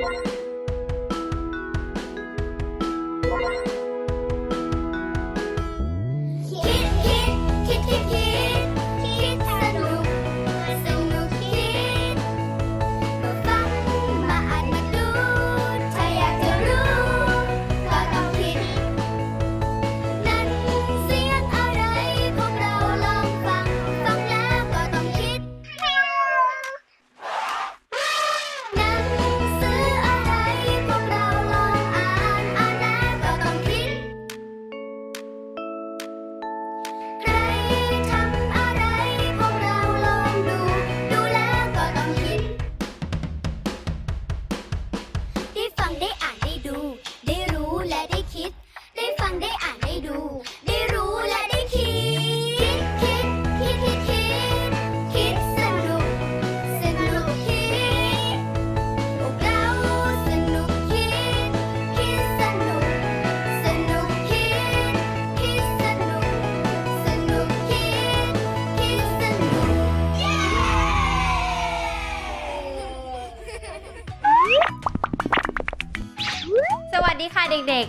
คิ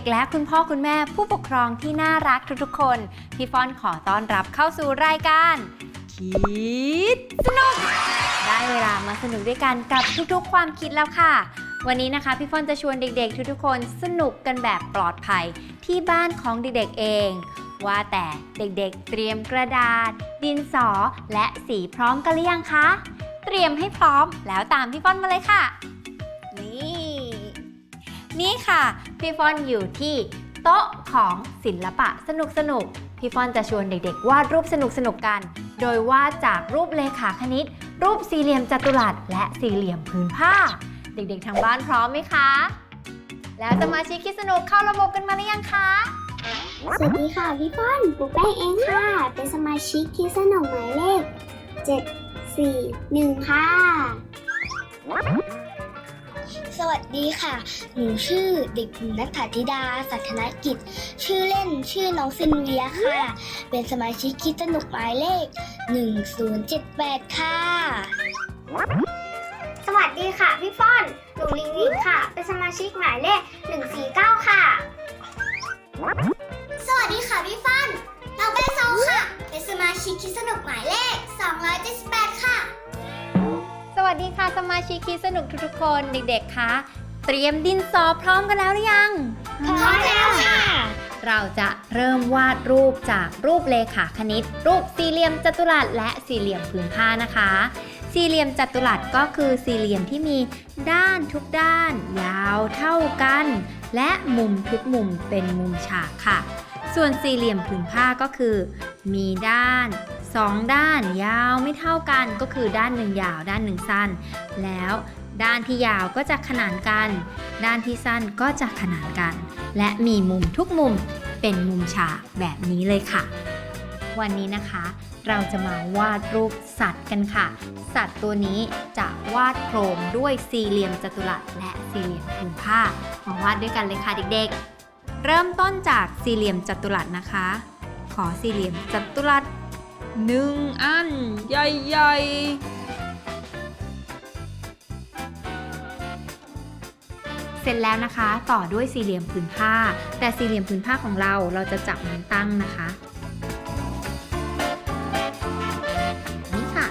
ๆ และคุณพ่อคุณแม่ผู้ปกครองที่น่ารักทุกๆ คน พี่ฟอนขอต้อนรับเข้าสู่รายการคิดสนุก ได้เวลามาสนุกด้วยกันกับทุกๆ ความคิดแล้วค่ะ วันนี้นะคะพี่ฟอนจะชวนเด็กๆ ทุกๆ คนสนุกกันแบบปลอดภัยที่บ้านของเด็กๆเองว่าแต่เด็กๆ เตรียมกระดาษ ดินสอ และสีพร้อมกันหรือยังคะ เตรียมให้พร้อมแล้วตามพี่ฟอนมาเลยค่ะ นี่ นี่ค่ะ พี่ฟอนอยู่ที่โต๊ะของศิลปะสนุกสนุกๆพี่ฟอนจะชวนเด็กๆ วาดรูปสนุกสนุกๆกัน โดยวาดจากรูปเลขาคณิต รูปสี่เหลี่ยมจัตุรัส และสี่เหลี่ยมผืนผ้า เด็กๆ ทางบ้านพร้อมไหมคะ แล้วสมาชิกคิดสนุกเข้าระบบกันมาหรือยังคะสวัสดีค่ะพี่ป้อนปลูกแป้งเองค่ะ เป็นสมาชิกที่สนุกหมายเลข 7 4 1 ค่ะ วัสดีค่ะ หนูชื่อเด็กหญิงนัทธาธิดา สัทนกิจ ชื่อเล่นชื่อน้องซินเวียค่ะ เป็นสมาชิกคิดสนุกหมายเลข 1078 ค่ะ สวัสดีค่ะ พี่ฟ้อนหนูลิงลิงค่ะ เป็นสมาชิกหมายเลข 149 ค่ะ สวัสดีค่ะพี่ฟันน้องเบโซค่ะ เป็นสมาชิกคิดสนุกหมายเลข 278 ค่ะส วัสดีค่ะสมาชิกคิดสนุกทุกๆคนเด็กๆคะเตรียมดินสอพร้อมกันแล้วหรือยังพร้อมแล้วค่ะเราจะเริ่มวาดรูปจากรูปเลขาคณิต รูปสี่เหลี่ยมจัตุรัสและสี่เหลี่ยมผืนผ้านะคะ สี่เหลี่ยมจัตุรัสก็คือสี่เหลี่ยมที่มีด้านทุกด้าน ยาวเท่ากัน และมุมทุกมุมเป็นมุมฉากค่ะ ส่วนสี่เหลี่ยมผืนผ้าก็คือ มีด้าน สองด้านยาวไม่เท่ากันก็คือด้านหนึ่งยาวด้านหนึ่งสั้น แล้วด้านที่ยาวก็จะขนานกัน ด้านที่สั้นก็จะขนานกัน และมีมุมทุกมุมเป็นมุมฉากแบบนี้เลยค่ะ วันนี้นะคะ เราจะมาวาดรูปสัตว์กันค่ะ สัตว์ตัวนี้จะวาดโครงด้วยสี่เหลี่ยมจัตุรัสและสี่เหลี่ยมผืนผ้ามาวาดด้วยกันเลยค่ะเด็กๆ เริ่มต้นจากสี่เหลี่ยมจัตุรัสนะคะ ขอสี่เหลี่ยมจัตุรัส หนึ่งอัน ใหญ่ๆ เสร็จแล้วนะคะต่อด้วยสี่เหลี่ยมผืนผ้า แต่สี่เหลี่ยมผืนผ้าของเราเราจะจับมันตั้งนะคะนี่ค่ะ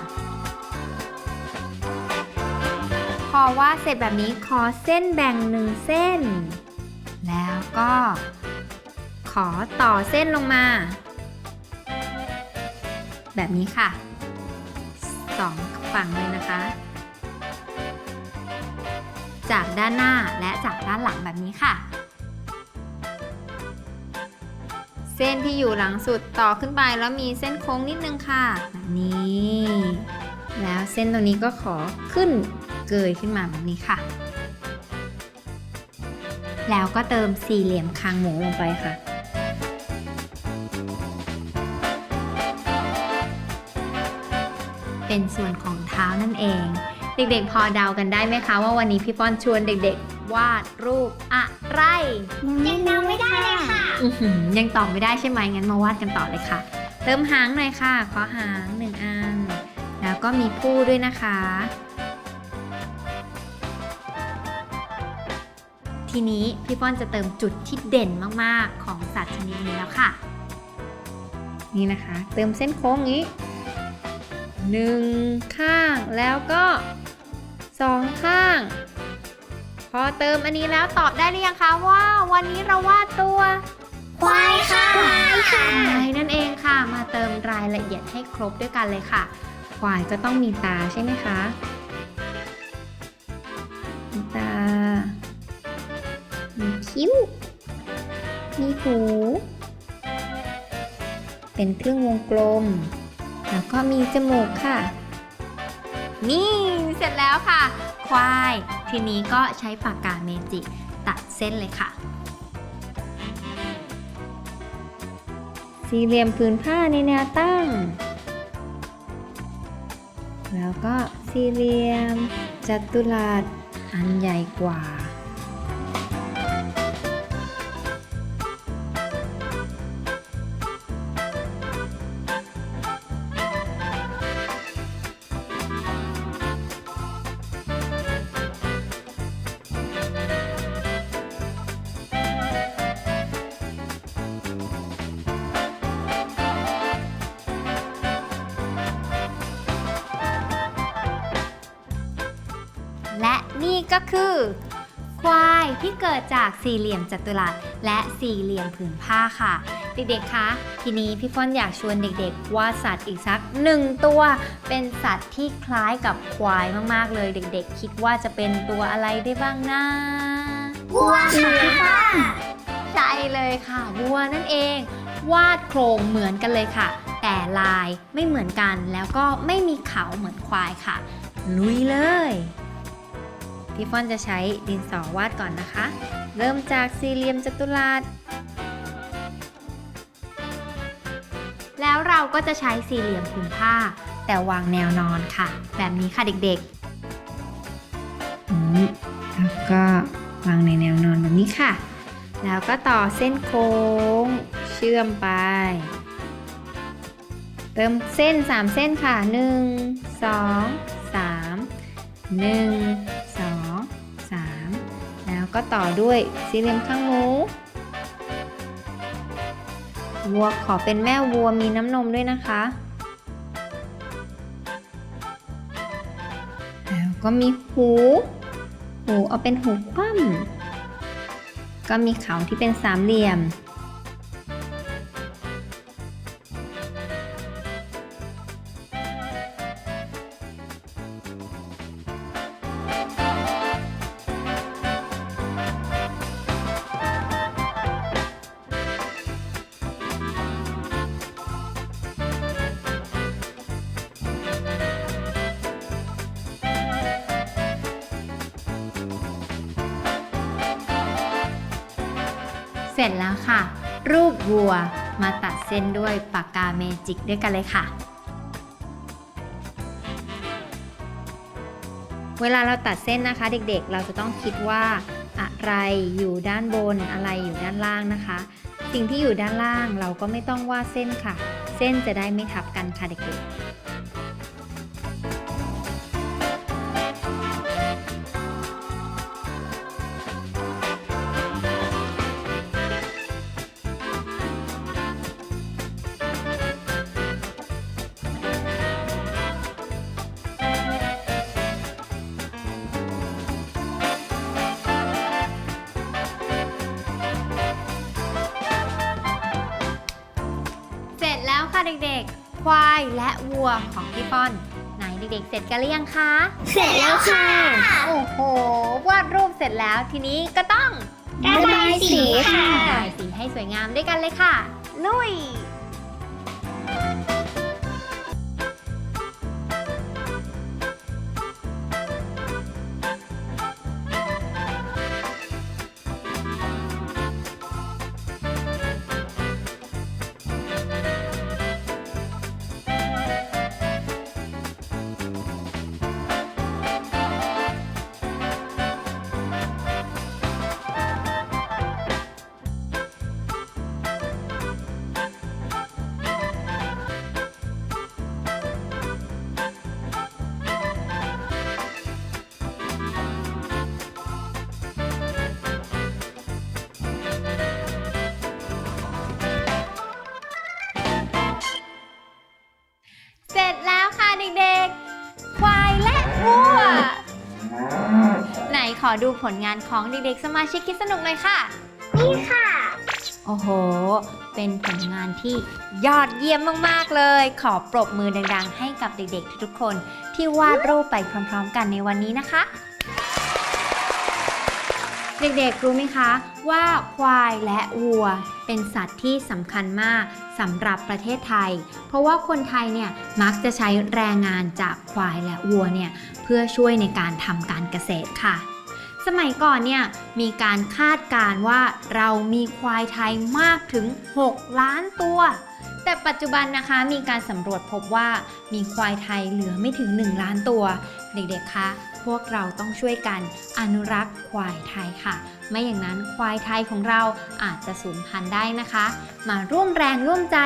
พอว่าเสร็จแบบนี้ขอเส้นแบ่งหนึ่งเส้น แล้วก็ ขอต่อเส้นลงมา แบบนี้ค่ะสองฝั่งเลยนะคะ จากด้านหน้าและจากด้านหลังแบบนี้ค่ะ เส้นที่อยู่หลังสุดต่อขึ้นไปแล้วมีเส้นโค้งนิดนึงค่ะแบบนี้ แล้วเส้นตรงนี้ก็ขอขึ้นเกยขึ้นมาแบบนี้ค่ะ แล้วก็เติมสี่เหลี่ยมคางหมูลงไปค่ะ เป็นส่วนของเท้านั่นเอง เด็กๆ พอเดากันได้ไหมคะ ว่าวันนี้พี่ป้อนชวนเด็กๆ วาดรูปอะไร ยังเดาไม่ได้เลยค่ะ อื้อหือยังตอบไม่ได้ใช่ไหมงั้นมาวาดกันต่อเลยค่ะ เติมหางหน่อยค่ะ ขอหางหนึ่งอัน แล้วก็มีผู้ด้วยนะคะ ทีนี้พี่ป้อนจะเติมจุดที่เด่นมากๆของสัตว์ชนิดนี้แล้วค่ะ นี่นะคะ เติมเส้นโค้งนี้ หนึ่งข้างแล้วก็สองข้าง พอเติมอันนี้แล้วตอบได้หรือยังคะว่า วันนี้เราวาดตัวควายค่ะควายนั่นเองค่ะ มาเติมรายละเอียดให้ครบด้วยกันเลยค่ะ ควายก็ต้องมีตาใช่ไหมคะมีตา มีคิ้ว มีหู เป็นเครื่องวงกลม แล้วก็มีจมูกค่ะ นี่เสร็จแล้วค่ะ ควาย ทีนี้ก็ใช้ปากกาเมจิกตัดเส้นเลยค่ะ สี่เหลี่ยมผืนผ้าในแนวตั้ง แล้วก็สี่เหลี่ยมจัตุรัสอันใหญ่กว่า ก็คือ ควายที่เกิดจากสี่เหลี่ยมจัตุรัสและสี่เหลี่ยมผืนผ้าค่ะ เด็กๆ คะ ทีนี้พี่ฟ้อนอยากชวนเด็กๆวาดสัตว์อีกสักหนึ่งตัว เป็นสัตว์ที่คล้ายกับควายมากๆเลย เด็ก ๆ คิดว่าจะเป็นตัวอะไรได้บ้างนะวัวค่ะใช่เลยค่ะวัวนั่นเอง วาดโครงเหมือนกันเลยค่ะ แต่ลายไม่เหมือนกันแล้วก็ไม่มีเขาเหมือนควายค่ะ ลุยเลย พี่ฟอนจะใช้ดินสอวาดก่อนนะคะ เริ่มจากสี่เหลี่ยมจัตุรัสแล้วเราก็จะใช้สี่เหลี่ยมผืนผ้า แต่วางแนวนอนค่ะ แบบนี้ค่ะเด็กๆแล้วก็วางในแนวนอนแบบนี้ค่ะ แล้วก็ต่อเส้นโค้ง เชื่อมไป เติมเส้น 3 เส้นค่ะ 1 2 3 1 ก็ต่อด้วยสี่เหลี่ยมข้างหมูวัวขอเป็นแม่วัวมีน้ำนมด้วยนะคะ แล้วก็มีหู หูเอาเป็นหูคว่ำก็มีเขาที่เป็นสามเหลี่ยม เสร็จแล้วค่ะ รูปวัวมาตัดเส้นด้วยปากกาเมจิกด้วยกันเลยค่ะ เวลาเราตัดเส้นนะคะเด็กๆ เราจะต้องคิดว่าอะไรอยู่ด้านบนอะไรอยู่ด้านล่างนะคะ สิ่งที่อยู่ด้านล่างเราก็ไม่ต้องวาดเส้นค่ะ เส้นจะได้ไม่ทับกันค่ะเด็กๆ เด็กๆ ควายและวัวของพี่ป้อน ไหนเด็กๆ เสร็จกันหรือยังคะ เสร็จแล้วค่ะ โอ้โห วาดรูปเสร็จแล้วทีนี้ก็ต้องระบายสีค่ะ ระบายสีให้สวยงามด้วยกันเลยค่ะ ลุย ร็จแล้วค่ะเด็กๆ ควายและวัว ไหนขอดูผลงานของเด็กๆ สมาชิกคิดสนุกหน่อยค่ะ นี่ค่ะ โอ้โห เป็นผลงานที่ยอดเยี่ยมมากๆเลย ขอปรบมือดังๆ ให้กับเด็กๆ ทุกคนที่วาดรูปไปพร้อมๆ กันในวันนี้นะคะ เด็กๆ รู้ไหมคะว่าควายและวัว เป็นสัตว์ที่สำคัญมากสำหรับประเทศไทย เพราะว่าคนไทยเนี่ยมักจะใช้แรงงานจากควายและวัวเนี่ยเพื่อช่วยในการทำการเกษตรค่ะ สมัยก่อนเนี่ยมีการคาดการณ์ว่าเรามีควายไทยมากถึง 6 ล้านตัว แต่ปัจจุบันนะคะมีการสำรวจพบว่ามีควายไทยเหลือไม่ถึง 1 ล้านตัว เด็กๆคะ พวกเราต้องช่วยกันอนุรักษ์ควายไทยค่ะ ไม่อย่างนั้นควายไทยของเราอาจจะสูญพันธุ์ได้นะคะ มาร่วมแรงร่วมใจ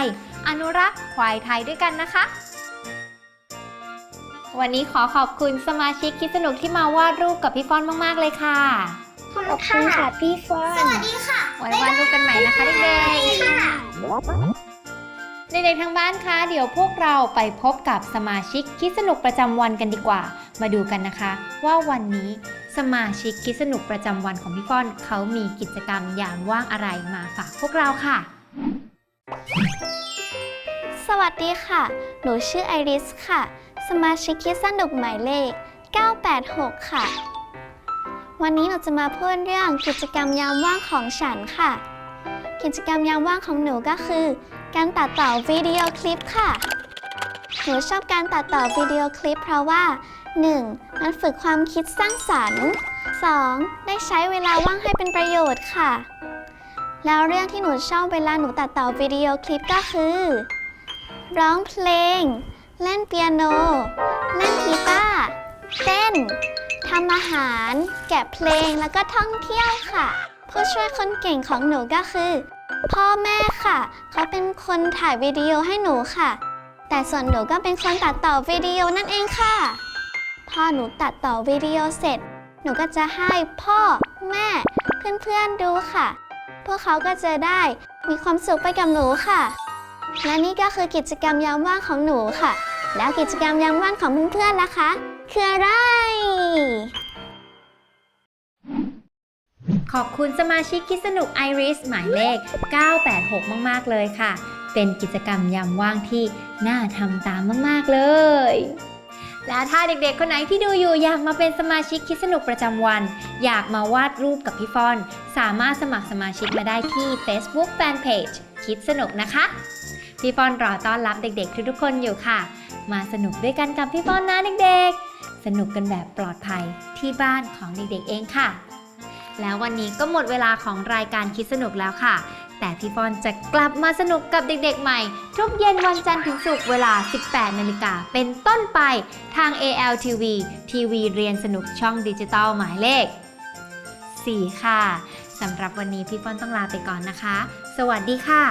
อนุรักษ์ควายไทยด้วยกันนะคะ วันนี้ขอขอบคุณสมาชิกคิดสนุกที่มาวาดรูปกับพี่ฟอนมาก ๆ เลยค่ะ ขอบคุณค่ะพี่ฟอน สวัสดีค่ะ ไว้วาดรูปกันใหม่นะคะเด็กๆ ค่ะ เด็กๆทางบ้านคะเดี๋ยวพวกเราไปพบกับสมาชิกคิดสนุกประจำวันกันดีกว่า มาดูกันนะคะ ว่าวันนี้สมาชิกคิดสนุกประจำวันของพี่ฟอนเขามีกิจกรรมยามว่างอะไรมาฝากพวกเราค่ะ สวัสดีค่ะ หนูชื่อไอริสค่ะ สมาชิกคิดสนุกหมายเลข 986 ค่ะ วันนี้หนูจะมาพูดเรื่องกิจกรรมยามว่างของฉันค่ะ กิจกรรมยามว่างของหนูก็คือ การตัดต่อวิดีโอคลิปค่ะ หนูชอบการตัดต่อวิดีโอคลิปเพราะว่า 1. มันฝึกความคิดสร้างสรรค์ 2. ได้ใช้เวลาว่างให้เป็นประโยชน์ค่ะ แล้วเรื่องที่หนูชอบเวลาหนูตัดต่อวิดีโอคลิปก็คือ ร้องเพลง เล่นเปียโน เล่นกีตาร์ เต้น ทำอาหาร แกะเพลงแล้วก็ท่องเที่ยวค่ะ ผู้ช่วยคนเก่งของหนูก็คือ พ่อแม่ค่ะ เขาเป็นคนถ่ายวิดีโอให้หนูค่ะ แต่ส่วนหนูก็เป็นคนตัดต่อวิดีโอนั่นเองค่ะ พอหนูตัดต่อวิดีโอเสร็จ หนูก็จะให้พ่อแม่ เพื่อนๆดูค่ะ พวกเขาก็จะได้มีความสุขไปกับหนูค่ะ และนี่ก็คือกิจกรรมยามว่างของหนูค่ะ แล้วกิจกรรมยามว่างของเพื่อนๆล่ะคะ คืออะไร ขอบคุณสมาชิกคิดสนุกไอริสหมายเลข 986 มาก ๆ เลยค่ะ เป็นกิจกรรมยามว่างที่น่าทำตามมาก ๆ เลย แล้วถ้าเด็กๆ คนไหนที่ดูอยู่อยากมาเป็นสมาชิกคิดสนุกประจำวัน อยากมาวาดรูปกับพี่ฟอน สามารถสมัครสมาชิกมาได้ที่ Facebook Fanpage คิดสนุกนะคะ พี่ฟอนรอต้อนรับเด็ก ๆ ทุกๆคนอยู่ค่ะ มาสนุกด้วยกันกับพี่ฟอนนะเด็กๆ สนุกกันแบบปลอดภัยที่บ้านของเด็กๆเองค่ะ แล้ววันนี้ก็หมดเวลาของรายการคิดสนุกแล้วค่ะ แต่พี่ฟอนจะกลับมาสนุกกับเด็กๆใหม่ ทุกเย็นวันจันทร์ถึงศุกร์เวลา 18 นาฬิกาเป็นต้นไปทาง ALTV ทีวีเรียนสนุกช่องดิจิตอลหมายเลข 4 ค่ะสำหรับวันนี้พี่ฟอนต้องลาไปก่อนนะคะ สวัสดีค่ะ